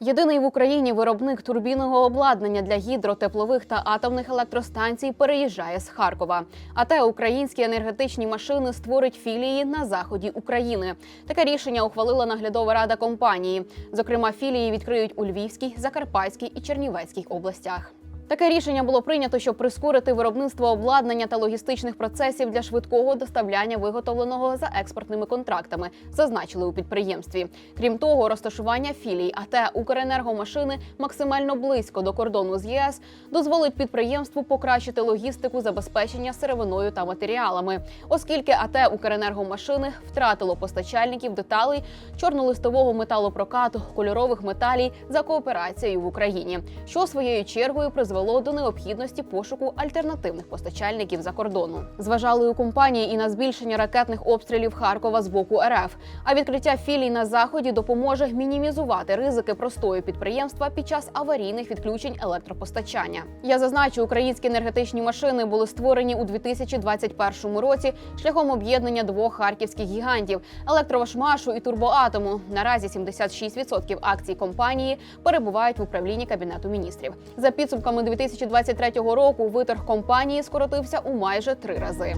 Єдиний в Україні виробник турбінного обладнання для гідротеплових та атомних електростанцій переїжджає з Харкова. А те українські енергетичні машини створить філії на заході України. Таке рішення ухвалила наглядова рада компанії. Зокрема, філії відкриють у Львівській, Закарпатській і Чернівецькій областях. Таке рішення було прийнято, щоб прискорити виробництво обладнання та логістичних процесів для швидкого доставляння виготовленого за експортними контрактами, зазначили у підприємстві. Крім того, розташування філій АТ Укренергомашини максимально близько до кордону з ЄС дозволить підприємству покращити логістику забезпечення сировиною та матеріалами, оскільки АТ Укренергомашини втратило постачальників деталей чорнолистового металопрокату, кольорових металій за кооперацією в Україні, що своєю чергою призвело до необхідності пошуку альтернативних постачальників за кордону. Зважали у компанії і на збільшення ракетних обстрілів Харкова з боку РФ. А відкриття філій на заході допоможе мінімізувати ризики простою підприємства під час аварійних відключень електропостачання. Я зазначу, українські енергетичні машини були створені у 2021 році шляхом об'єднання двох харківських гігантів електровашмашу і турбоатому. Наразі 76% акцій компанії перебувають в управлінні кабінету міністрів. За підсумками 2023 року виторг компанії скоротився у майже три рази.